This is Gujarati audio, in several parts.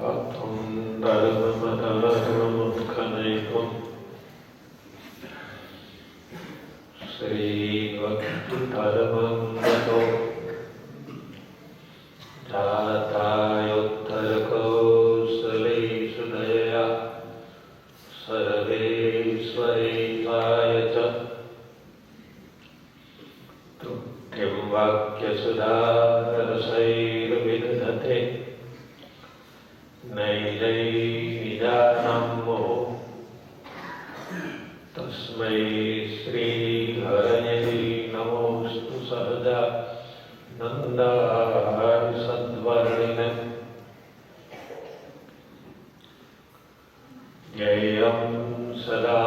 वक्रतुण्डरमदरमुत्खनैकम् श्रीवक्रतुण्डरमङ्गतो जातायोत्तरकौसलेषु ध्येयं सदा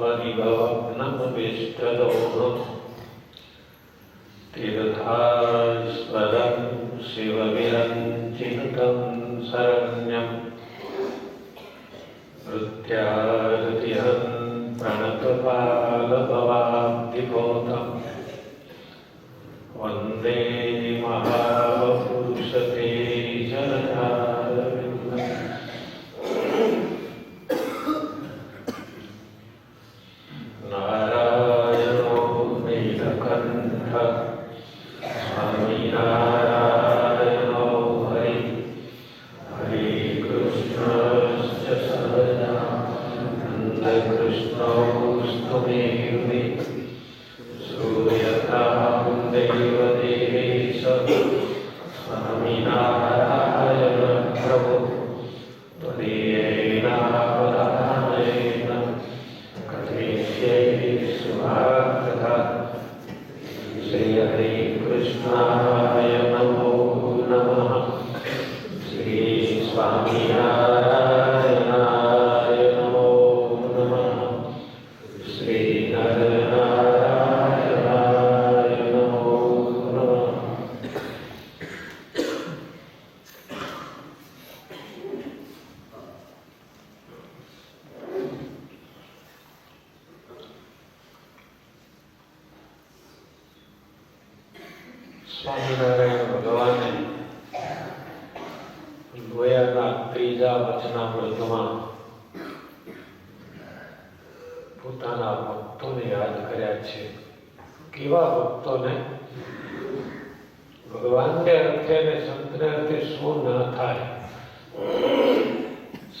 परिभवग्नमभिष्टदोहम् तीर्थास्पदं शिवविरञ्चिनुतं शरण्यं સ્વામિનારાયણ ભગવાને ગોયાના ત્રીજા વચના વચનામૃતમાં પોતાના ભક્તોને યાદ કર્યા છે. કેવા ભક્તોને? ભગવાનને અર્થે અને સંતને અર્થે શું ન થાય?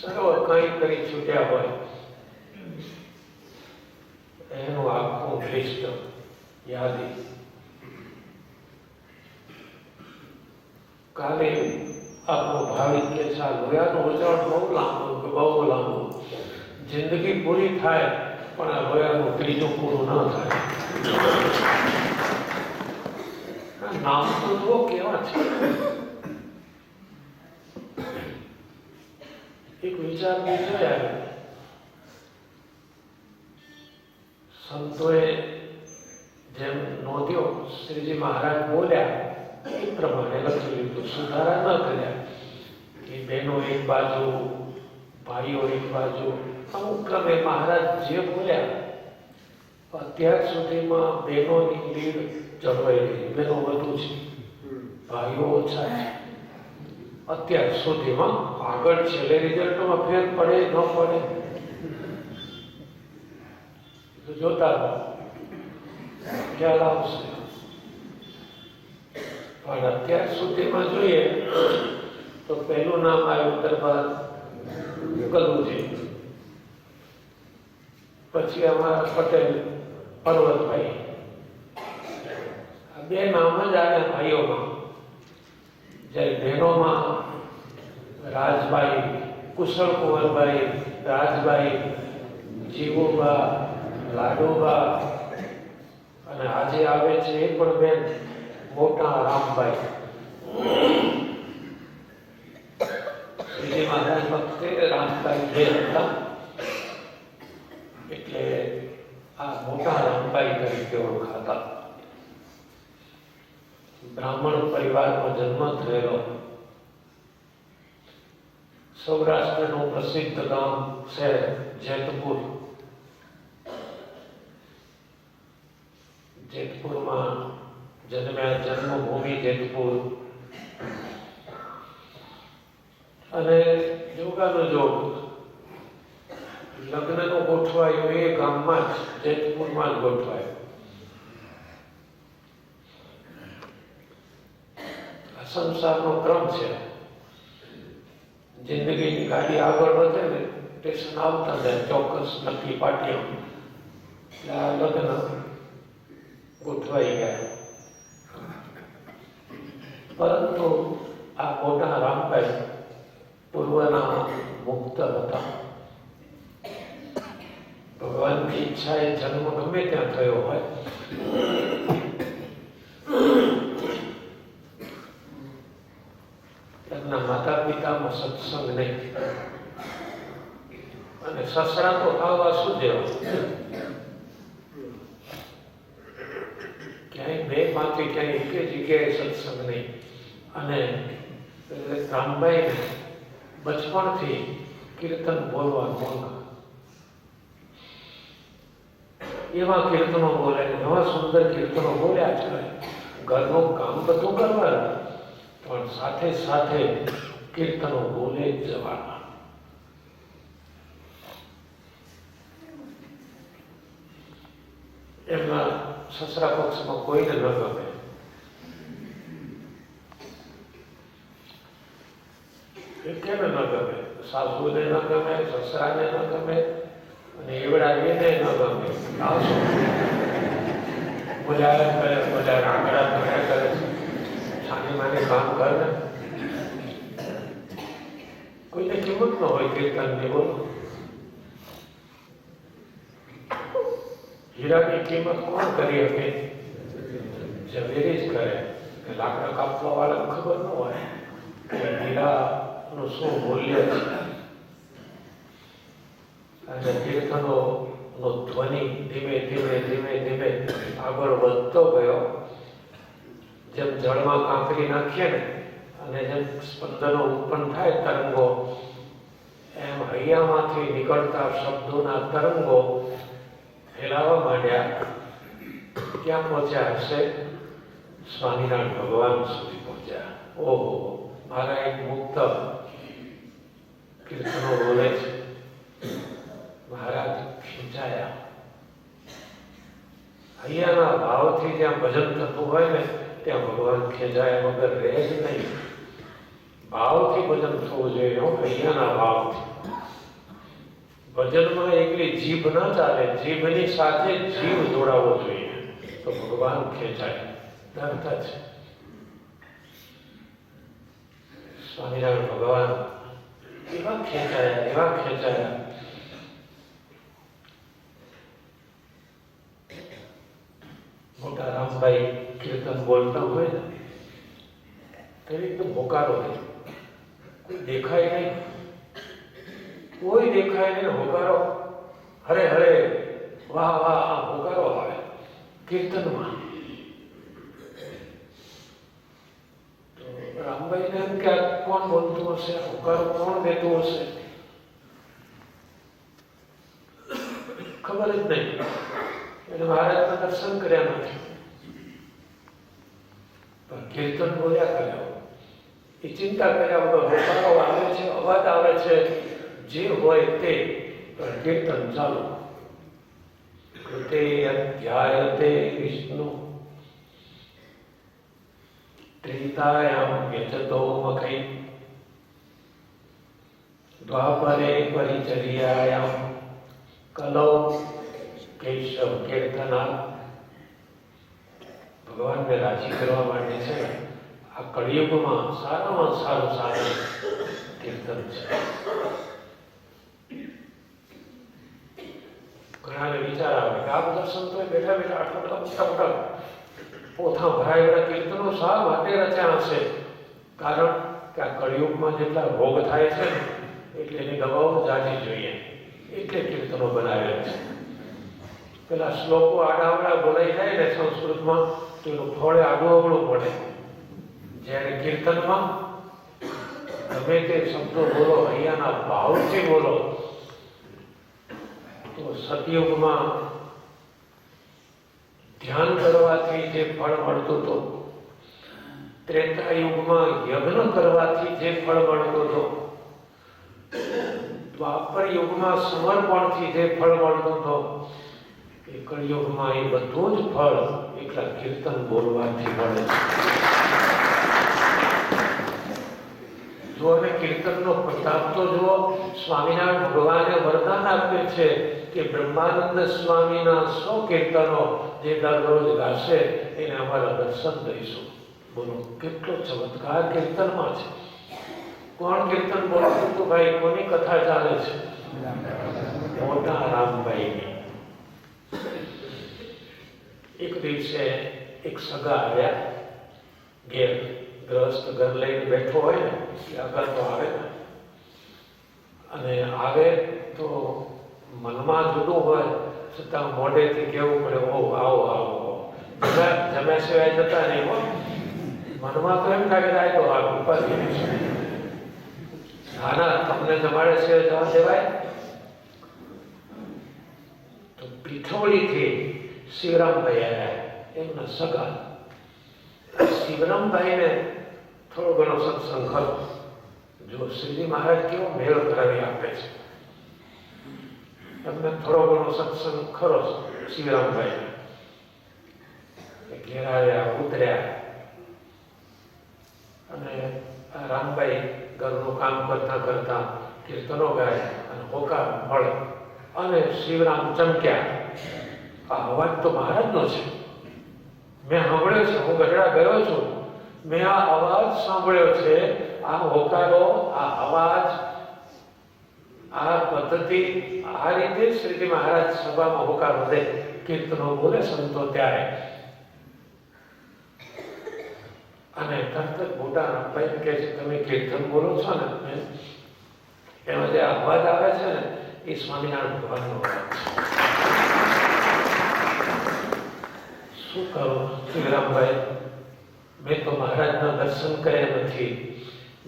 સર્વ કંઈ કરી છૂટ્યા હોય. એનું આખું લિસ્ટ યાદી કાલે આપણો ભાવિક કે છે આ લોયાનું વચન બહુ લાંબુ કે બહુ લાંબુ જિંદગી પૂરી થાય પણ આ લોયાનું ત્રીજું પૂરું ન થાય આ નામ તો જુઓ કેવા છે એક વિચાર બીજો આવ્યો સંતોએ જેમ નોંધ્યો શ્રીજી મહારાજ બોલ્યા એ પ્રમાણે લખી લીધું સુધારા ન કર્યા કે બહેનો એક બાજુ, ભાઈઓ એક બાજુ. અમુક ક્રમે મહારાજ જે બોલ્યા, અત્યાર સુધીમાં બહેનોની લીડ જળવાઈ રહી. બહેનો વધુ છે. ભાઈઓ ઓછા છે. અત્યાર સુધીમાં આગળ છેલ્લે રિઝલ્ટમાં ફેર પડે, ન પડે? જોતા ખ્યાલ આવશે. પણ અત્યાર સુધીમાં જોઈએ તો પહેલું નામ આવ્યું દરબાર છે પછી અમારા પટેલ પર્વતભાઈ. બે નામ જ આવ્યા ભાઈઓમાં. જ્યારે બહેનોમાં રાજભાઈ, કુશળ કુંવરભાઈ, રાજભાઈ જીવુબા લાડુબા અને આજે આવે છે એ પણ બેન મોટા રામભાઈ. શ્રીજી મહારાજ વખતે રામભાઈ બે હતા, એટલે આ મોટા રામભાઈ તરીકે ઓળખાતા. બ્રાહ્મણ પરિવારમાં જન્મ થયેલો. સૌરાષ્ટ્રનું પ્રસિદ્ધ ગામ છે જેતપુર. જેતપુરમાં જન્મ્યા જન્મભૂમિ જેતપુર. અને યોગાનો જોગ લગ્નનો ગોઠવાયો એ ગામમાં જ, જેતપુરમાં જ ગોઠવાયો. આ સંસારનો ક્રમ છે. જિંદગીની ગાડી આગળ વધે ને, સ્ટેશન આવતા જાય, ચોક્કસ નક્કી પાટીઓ આ લગ્ન ગોઠવાઈ ગયા. પરંતુ આ મોટા રામભાઈ પૂર્વના મુક્ત હતા. ભગવાનની ઈચ્છા એ જન્મ ગમે ત્યાં થયો હોય. એમના માતા પિતામાં સત્સંગ નહીં. અને સસરા તો ખાવા શું જેવા ક્યાંય બે માંથી ક્યાંય એક જગ્યાએ સત્સંગ નહીં. અને રામભાઈ બચપણથી કીર્તન બોલવા માંગ. એવા કીર્તનો બોલે, એવા સુંદર કીર્તનો બોલ્યા છે ઘરનું કામ બધું કરવાનું, પણ સાથે સાથે કીર્તનો બોલે જવાના. એમના સસરા પક્ષમાં કોઈને ન ગમે. એ કેમ ન ગમે, સાસુને ન ગમે, સસરાને ન ગમે, અને એવડા એને ન ગમે. આવશો. બોલ્યા કરે બોલ્યા રાંગડા કર્યા કરે. છાની માને કામ કરે ને. કોઈને કિંમત ન હોય, કીર્તનની બોલો. હીરાની કિંમત કોણ કરી શકે? ઝવેરી જ કરે. કે લાકડા કાપવા વાળા ખબર ન હોય. કે હીરાનું શું મૂલ્ય છે? અને કીર્તનો નો ધ્વનિ ધીમે ધીમે ધીમે ધીમે આગળ વધતો ગયો. જેમ જળમાં કાંકરી નાખીએ ને, અને જેમ સ્પંદનો ઉત્પન્ન થાય તરંગો, એમ હૈયામાંથી નીકળતા શબ્દોના તરંગો ફેલાવા માંડ્યા. ક્યાં પહોંચ્યા હશે સ્વામિનારાયણ ભગવાન સુધી પહોંચ્યા. ઓહો. મારા એક મુક્ત કીર્તનો બોલે છે. મહારાજ ખેંચાયા. અહીંયાના ભાવથી જ્યાં ભજન થતું હોય ને ત્યાં ભગવાન ખેંચાયા વગર રહે જ નહીં. ભાવથી ભજન થવું જોઈએ હો, અહીંયાના ભાવથી. ભજનમાં એકલી જીભ ન ચાલે જીભની સાથે જીવ જોડાવવો જોઈએ. તો ભગવાન ખેંચાય. તરત જ સ્વામિનારાયણ ભગવાન એવા ખેંચાયા એવા ખેંચાયા મોટા રામભાઈ કીર્તન બોલતા હોય ને ત્યારે એકદમ હોકારો હોય કોઈ દેખાય નહીં કોઈ દેખાય નહીં હોકારો હરે હરે વાહ વાહ આ હોકારો આવે કીર્તનમાં તો રામભાઈને એમ કે કોણ બોલતું હશે? ઘર કોણ દેતું હશે? ખબર જ નહીં. એટલે ભારતના દર્શન કર્યા નથી. પણ કીર્તન બોલ્યા કર્યો. એ ચિંતા કર્યા વગર હોકારો આવે છે, અવાજ આવે છે, જે હોય તે. પણ કીર્તન ચાલુ. કૃતે અધ્યાયતે વિષ્ણુ ત્રેતાયામ યજતો મખૈ દ્વાપરે પરિચર્યાયામ કલૌ કેશવ કીર્તના ભગવાનને રાજી કરવા માટે છે આ કળિયુગમાં સારામાં સારું સારું કીર્તન છે. ઘણાને વિચાર આવે કે આ બધા સંતોએ બેઠા બેઠા આટલા બધા મોટા મોટા પોથા ભરાયેલા કીર્તનો શા માટે રચ્યા હશે? કારણ કે આ કળિયુગમાં જેટલા રોગ થાય છે એટલે એની દવાઓ જાજી જોઈએ. એટલે કીર્તનો બનાવ્યા છે. પેલા શ્લોકો આડાવડા બોલાઈ જાય ને સંસ્કૃતમાં, તો એનું ફળે આગળ અવળું પડે. જ્યારે કીર્તનમાં તમે તે શબ્દો બોલો, અહીંયાના ભાવથી બોલો, તો સતયુગમાં ધ્યાન કરવાથી જે ફળ મળતું હતું, ત્રેતા યુગમાં યજ્ઞ કરવાથી જે ફળ મળતું હતું, દ્વાપર યુગમાં સમર્પણથી જે ફળ મળતું હતો એ યુગમાં એ બધું જ ફળ એકલા કીર્તન બોલવાથી મળે છે. જો અમે કીર્તનનો પ્રતાપ તો જુઓ, સ્વામિનારાયણ ભગવાને વરદાન આપ્યું છે કે બ્રહ્માનંદ સ્વામીના સો કીર્તનો જે દરરોજ ગાશે, એને અમારા દર્શન દઈશું. બોલો, કેટલો ચમત્કાર કીર્તનમાં છે. કોણ કીર્તન બોલો તો ભાઈ, કોની કથા ચાલે છે? મોટા રામભાઈની. એક દિવસે એક સગા આવ્યા. ઘેર ગ્રસ્ત ઘર લઈને બેઠો હોય ને, એટલે આગળ તો આવે. ને અને આવે તો મનમાં જુદું હોય. છતાં મોઢેથી કેવું પડે? ઓ આવો આવો જમ્યા સિવાય જતા નહીં, હો. મનમાં તો એમ થાય કે, આ ઉપાધિ ના ના તમને જમાડે સિવાય જવા દેવાય? તો પીઠોળીથી શિવરામભાઈ આવ્યા. એમના સગા. શિવરામભાઈને થોડો ઘણો સત્સંગ ખરો. જો શ્રીજી મહારાજ કેવો મેળ કરાવી આપે છે. એમને થોડો ઘણો સત્સંગ ખરો શિવરામભાઈ ઘેરાયા ઉતર્યા અને રામભાઈ ઘરનું કામ કરતા કરતા કીર્તનો ગાય અને હોકાર મળે અને શિવરામ ચમક્યા આ અવાજ તો મહારાજનો છે મેં સાંભળ્યો છે હું ગઢડા ગયો છું મેં આ અવાજ સાંભળ્યો છે આ હોકારો આ અવાજ આ પદ્ધતિ આ રીતે શ્રીજી મહારાજ સભામાં હોકાર વધે, કીર્તનો બોલે, સંતો ત્યારે. અને તરત મોટા ભાઈ કહે છે, તમે કીર્તન બોલો છો ને? એમ? જે અવાજ આવે છે ને, એ સ્વામિનારાયણ ભગવાનનો અવાજ છે. શું કરું શિવરામભાઈ મેં તો મહારાજના દર્શન કર્યા નથી.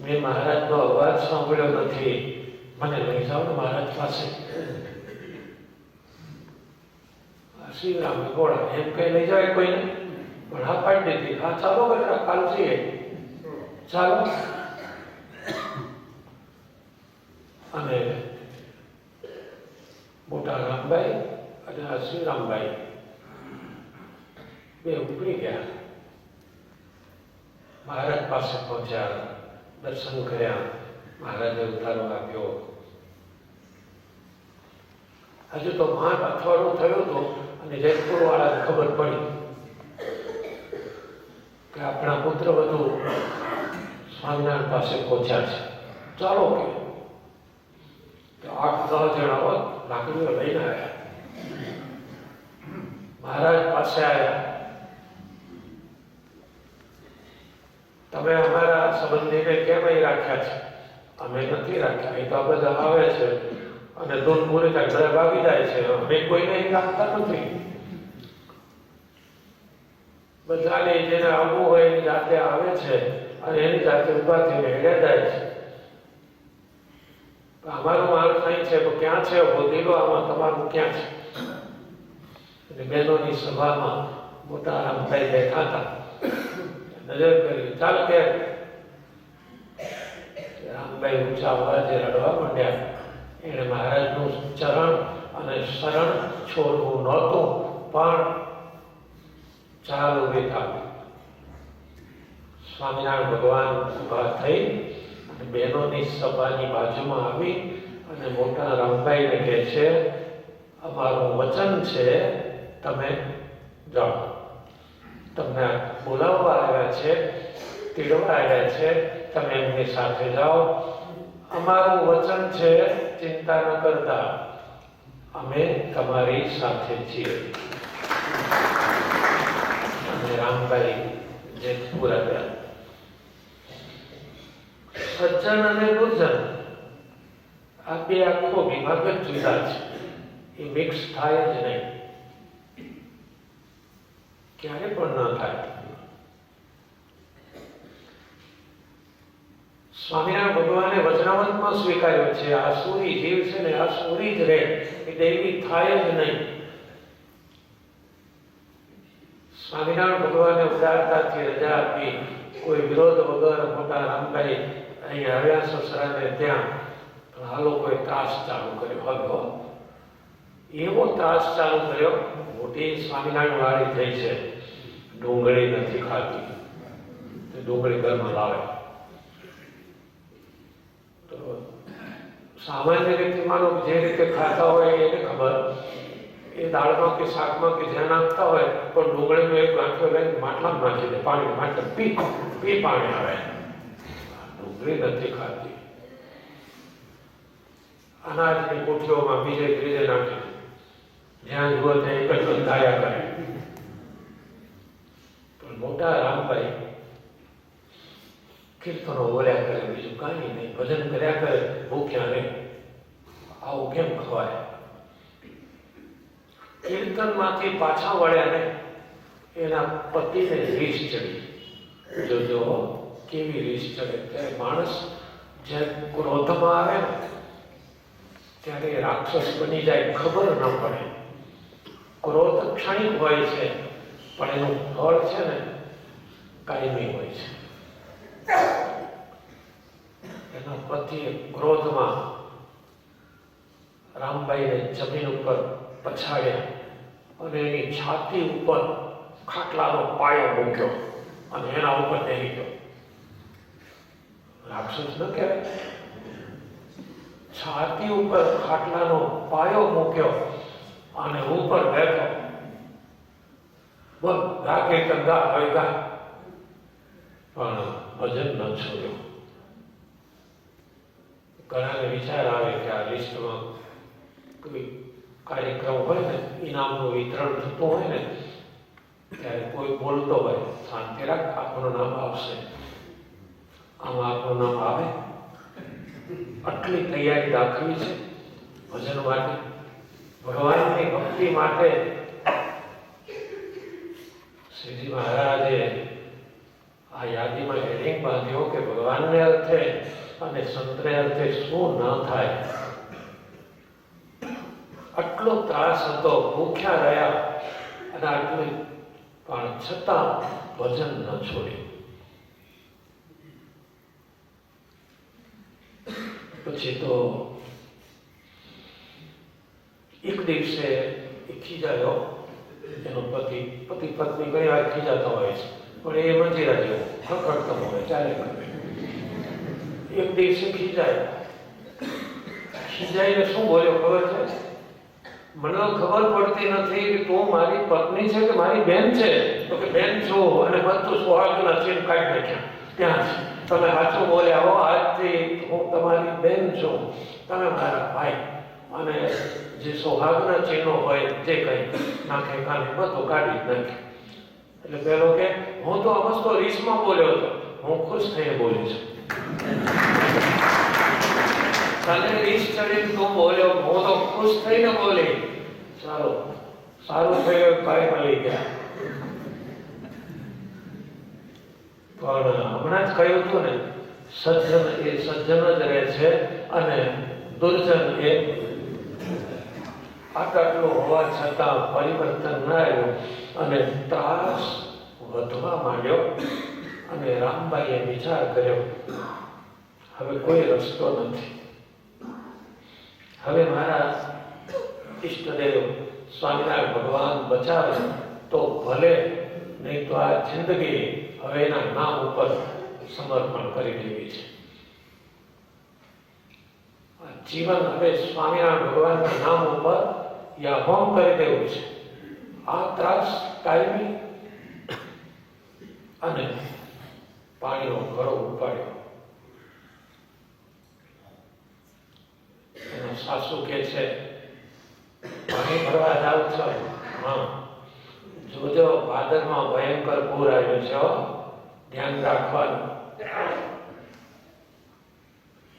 મેં મહારાજનો અવાજ સાંભળ્યો નથી. મને લઈ જાઓ મહારાજ પાસે શિવરામ ગોળા એમ કઈ લઈ જાય કોઈને પણ હા પાડી દીધી હા ચાલો બેટા કાલ જઈએ ચાલો અને મોટા રામભાઈ અને આ શ્રીરામભાઈ બે ઉપડી ગયા મહારાજ પાસે પહોંચ્યા દર્શન કર્યા મહારાજે ઉતારો આપ્યો હજુ તો માંડ અઠવાડિયું થયું હતું અને જયપુર વાળાને ખબર પડી કે આપણા પુત્ર વધુ સ્વામિનારાયણ પાસે પહોંચ્યા છે. ચાલો કે આઠ દસ જણા હોત, લાકડીઓ લઈને આવ્યા. મહારાજ પાસે આવ્યા. તમે અમારા સંબંધીને કેમ અહીં રાખ્યા છે? અમે નથી રાખ્યા એ તો આ બધા આવે છે. અને દૂધ પૂરી થાય બધા ભાગી જાય છે. અમે કોઈને રાખતા નથી. બધાને જેને આવવું હોય એની જાતે આવે છે અને એની જાતે ઊભા થઈને હેડે જાય છે. અમારું માણસ અહીં છે, તો ક્યાં છે? હોદી આમાં તમારું ક્યાં છે? એટલે બહેનોની સભામાં મોટા રામભાઈ બેઠા હતા. નજર કરી, ચાલ કે રામભાઈ ઊંચા અવાજે રડવા માંડ્યા. એણે મહારાજનું ચરણ અને શરણ છોડવું નહોતું, પણ ચાલ થાવ સ્વામિનારાયણ ભગવાન ઊભા થઈ અને બહેનોની સભાની બાજુમાં આવી અને મોટા રામભાઈને કહે છે, અમારું વચન છે, તમે જાઓ. તમને બોલાવવા આવ્યા છે તેડવા આવ્યા છે તમે એમની સાથે જાઓ. અમારું વચન છે, ચિંતા ન કરતા. અમે તમારી સાથે છીએ. અને રામભાઈ જેતપુર ગયા સજ્જન અને દુર્જન આ બે આખો વિભાગ જ જુદા છે. એ મિક્સ થાય જ નહીં. ક્યારે પણ ન થાય. સ્વામિનારાયણ ભગવાને પણ સ્વીકાર્યો છે, આ સૂરી જીવ છે ને, આ સૂરી જ રહે એ દૈવી થાય જ નહીં. સ્વામિનારાયણ ભગવાને ઉદારતાથી રજા આપી, કોઈ વિરોધ વગર મોટા રામભાઈ અહીં આવ્યા સસરાને ત્યાં, પણ આ લોકોએ ત્રાસ ચાલુ કર્યો. હવે એવો ત્રાસ ચાલુ કર્યો, મોટી સ્વામિનારાયણ વાળી થઈ છે, ડુંગળી નથી ખાતી. ડુંગળી ઘરમાં લાવે. તો સામાન્ય રીતે માનો કે જે રીતે ખાતા હોય એને ખબર. એ દાળમાં કે શાકમાં કે જ્યાં નાખતા હોય, પણ ડુંગળીનો એક ગાંઠો લઈને માટલામાં નાખી દે, પાણી માટે પી પી પાણી આવે. ડુંગળી નથી ખાતી. અનાજની કોઠીઓમાં બીજે ત્રીજે નાખી દે. જ્યાં જુઓ ત્યાં એક જ બંધાયા કરે. પણ મોટા રામભાઈ કીર્તનો બોલ્યા કરે, બીજું કાંઈ નહીં. ભજન કર્યા કરે, ભૂખ્યા નહીં. આવું કેમ ખવાય? કીર્તનમાંથી પાછા વળ્યા ને એના પતિને રીસ ચડી. જોજો કેવી રીસ ચડે. ત્યારે માણસ જ્યારે ક્રોધમાં આવે ત્યારે રાક્ષસ બની જાય, ખબર ન પડે. ક્રોધ ક્ષણિક હોય છે, પણ એનું ફળ છે ને કાયમી હોય છે. એના પતિએ ક્રોધમાં રામબાઈને જમીન ઉપર પછાડ્યા અને એની છાતી ઉપર ખાટલાનો પાયો મૂક્યો અને એના ઉપર બેસી ગયો. રાક્ષસ ન કહેવાય. છાતી ઉપર ખાટલાનો પાયો મૂક્યો અને ઉપર બેઠો. બોલ, ગા કે ગંગા હોય પણ ભજન ન છોડ્યો ઘણાને વિચાર આવે કે આ લિસ્ટમાં કોઈ કાર્યક્રમ હોય ને, ઇનામનું વિતરણ થતું હોય ને, ત્યારે કોઈ બોલતો હોય, શાંતિ રાખ, આપણું નામ આવશે. આમાં આપણું નામ આવે. આટલી તૈયારી દાખવી છે ભજન માટે. ભગવાનની ભક્તિ માટે શ્રીજી મહારાજે આ યાદીમાં હેડિંગ બાંધ્યો કે ભગવાનને અર્થે અને સંતને અર્થે શું ન થાય. આટલો ત્રાસ હતો, ભૂખ્યા રહ્યા અને આટલી પણ છતાં ભજન ન છોડ્યું. પછી તો એક દિવસે ખીજાયો એનો પતિ પતિ, પત્ની ઘણી વાર ખીજાતા હોય છે. પણ એ મંજીરા જેવો. ખડખડતો હોય, ચાલે એક દિવસે ખીજાય. ખીજાઈને શું બોલ્યો, ખબર છે? મને ખબર પડતી નથી કે તું મારી પત્ની છે કે મારી બેન છે? તો કે બેન છો અને બધું સુહાગના છે કાઢી નાખ્યા. ત્યાં તમે સાચું બોલ્યા હો, આજથી હું તમારી બેન છું. તમે મારા ભાઈ. અને જે સુહાગના ચિહ્નો હોય, જે કંઈ, નાખે, કાને, બધું કાઢી જ નાખે. એટલે પેલો કે, હું તો અમસ્તો રીસમાં બોલ્યો હતો. હું ખુશ થઈને બોલી છું. તને રીસ ચડી તું બોલ્યો? હું તો ખુશ થઈને બોલી. ચાલો, સારું થયું કાંઈ મળી ગયા. પણ હમણાં જ કહ્યું હતું ને, સજ્જન એ સજ્જન જ રહે છે અને દુર્જન એ આટલું હોવા છતાં પરિવર્તન ન આવ્યું. અને ત્રાસ વધવા માંડ્યો અને રામભાઈએ વિચાર કર્યો, હવે કોઈ રસ્તો નથી. હવે મારા ઈષ્ટદેવ સ્વામિનારાયણ ભગવાન બચાવે તો ભલે, નહીં તો આ જિંદગી હવે એના નામ ઉપર સમર્પણ કરી દેવી છે. જીવન હવે સ્વામિનારાયણ ભગવાનના નામ ઉપર યાહોમ કરી દેવું છે. આ ત્રાસ કાયમી અને પાણીનો ઘરો ઉપાડ્યો. એનો સાસુ કે છે, પાણી ભરવા જાવ છો હા. જોજો ભાદરમાં ભયંકર પૂર આવ્યું છે. ધ્યાન રાખવાનું.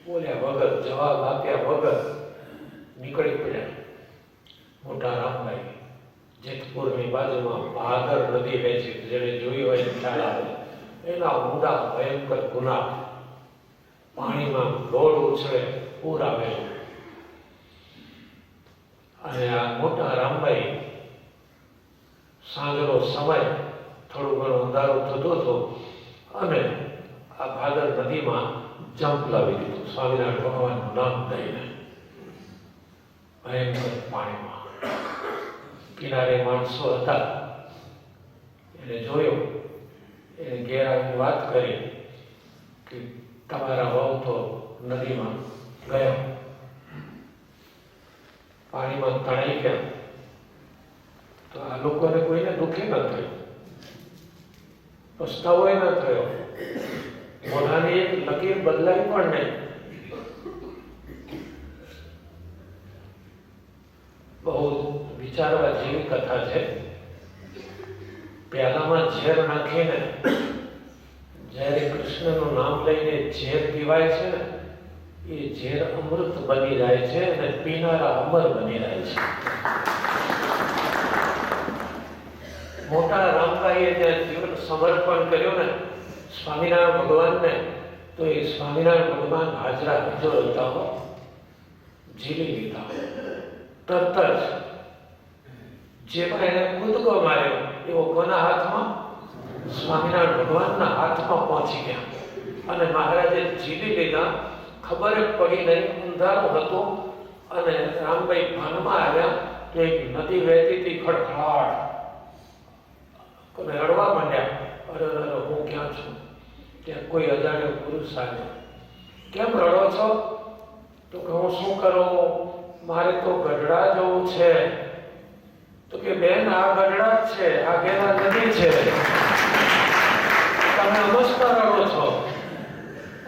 બોલ્યા વગર, જવાબ આપ્યા વગર નીકળી પડ્યા. મોટા રામભાઈ, જેતપુરની બાજુમાં ભાદર નદી છે, જેને જોઈ હોય ખ્યાલ આવે. એના ઊંડા ભયંકર ગુના. પાણીમાં ગોળ ઉછળે, પૂર આવે. અને આ મોટા રામભાઈ સાંજનો સમય થોડું ઘણું અંધારું થતો હતો અને આ ભાદર નદીમાં જંપ લાવી દીધું. સ્વામિનારાયણ ભગવાનનું નામ દઈને. ભયંકર પાણીમાં. કિનારે માણસો હતા. એને જોયું. એને ઘેર આવીને વાત કરી કે તમારા વહુ તો નદીમાં ગયો. પાણીમાં તણાઈ ગયા. તો આ લોકોને કોઈને દુઃખે ન થયું. પસ્તાવો ન થયો. મોઢાની એક લકીર બદલાઈ પણ નહીં. વિચારવા જેવી કથા છે. પહેલામાં ઝેર નાખીને, જ્યારે કૃષ્ણનું નામ લઈને ઝેર પીવાય છે ને, એ ઝેર અમૃત બની જાય છે અને પીનારા અમર બની જાય છે. મોટા રામભાઈએ ત્યાં જીવન સમર્પણ કર્યું ને, સ્વામિનારાયણ ભગવાનને, તો એ સ્વામિનારાયણ ભગવાન હાજરા હજો હતા જીવી લીધા તરત જ જેમાં એને કૂદકો માર્યો, એવો કોના હાથમાં? સ્વામિનારાયણ ભગવાનના હાથમાં પહોંચી ગયા. અને મહારાજે જીલી લીધા. ખબર જ પડી નહીં અંધારું હતો. અને રામભાઈ ભાનમાં આવ્યા તો નદી વહેતી હતી, ખડખડાટ. અને રડવા માંડ્યા. અરે અરે, હું ક્યાં છું? ત્યાં કોઈ અજાણ્યો પુરુષ આવ્યો. કેમ રડો છો? તો કે હું શું કરું? મારે તો ગઢડા જવું છે. તો કે બેન, આ ગઢડા છે, આ ગેરા નદી છે. તમે અમસ્તા રડો છો.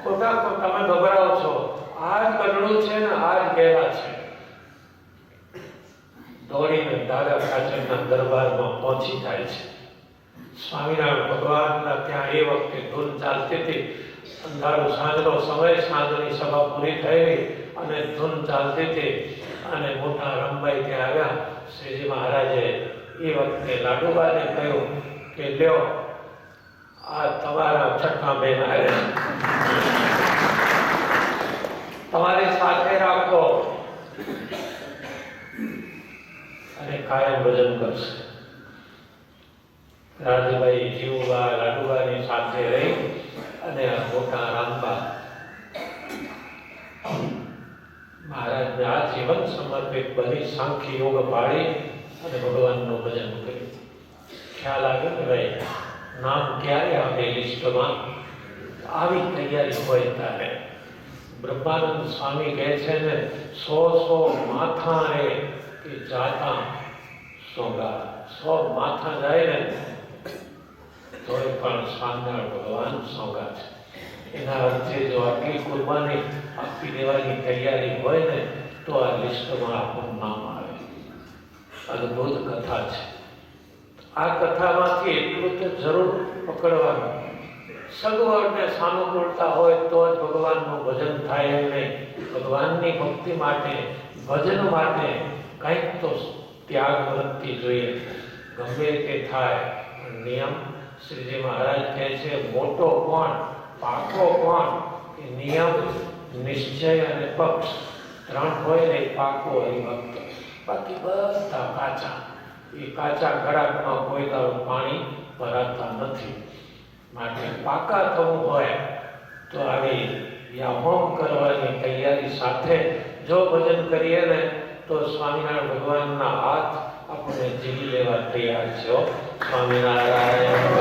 ખોટા તમે ગભરાવો છો. આ ગઢડું છે ને આ ગેલા છે. દોડીને દાદા કાચરના દરબારમાં પહોંચી જાય છે. સ્વામિનારાયણ ભગવાનના ત્યાં એ વખતે ધૂન ચાલતી હતી. અંધારું સાંજનો સમય, સાંજની સભા પૂરી થયેલી અને ધૂન ચાલતી હતી. અને મોટા રમભાઈ ત્યાં આવ્યા. શ્રીજી મહારાજે એ વખતે લાડુબાને કહ્યું કે, લ્યો, આ તમારા છઠ્ઠા બેન આવ્યા તમારી સાથે રાખો. અને કાયમ ભજન કરશે. રાજભાઈ જીવુબા લાડુબાની સાથે રહી અને મોટા રામબા મહારાજને આ જીવન સમર્પિત બની સાંખ્ય યોગ પાડી અને ભગવાનનું ભજન કર્યું. ખ્યાલ આવ્યો ને ભાઈ, નામ ક્યારે આવે લિસ્ટમાં? આવી તૈયારી હોય ત્યારે. બ્રહ્માનંદ સ્વામી કહે છે ને, સો સો માથા રે કે જાતા સોગા સો માથા જાય ને, તોય પણ સ્વામિનારાયણ ભગવાન સોગા છે. એના અર્થે જો આટલી કુરબાની આપી દેવાની તૈયારી હોય ને તો આ લિસ્ટમાં આપણું નામ આવે. અદ્ભુત કથા છે. આ કથામાંથી એટલું તો જરૂર પકડવાનું. સગવડને સાનુકૂળતા હોય તો જ ભગવાનનું ભજન થાય નહીં ભગવાનની ભક્તિ માટે, ભજન માટે કંઈક તો ત્યાગ વૃત્તિ જોઈએ. ગમે તે થાય નિયમ શ્રીજી મહારાજ કહે છે, મોટો કોણ, પાકો કોણ નિયમ, નિશ્ચય અને પક્ષ. ત્રણ હોય ને પાકો હરિભક્ત બાકી બધા કાચા. એ કાચા ઘરાકમાં કોઈ દારૂ પાણી ભરાતા નથી. માટે પાકા થવું હોય તો આવી યા હોમ કરવાની તૈયારી સાથે જો ભજન કરીએ ને તો સ્વામિનારાયણ ભગવાનના હાથ આપણે જીવી લેવા તૈયાર છો સ્વામિનારાયણ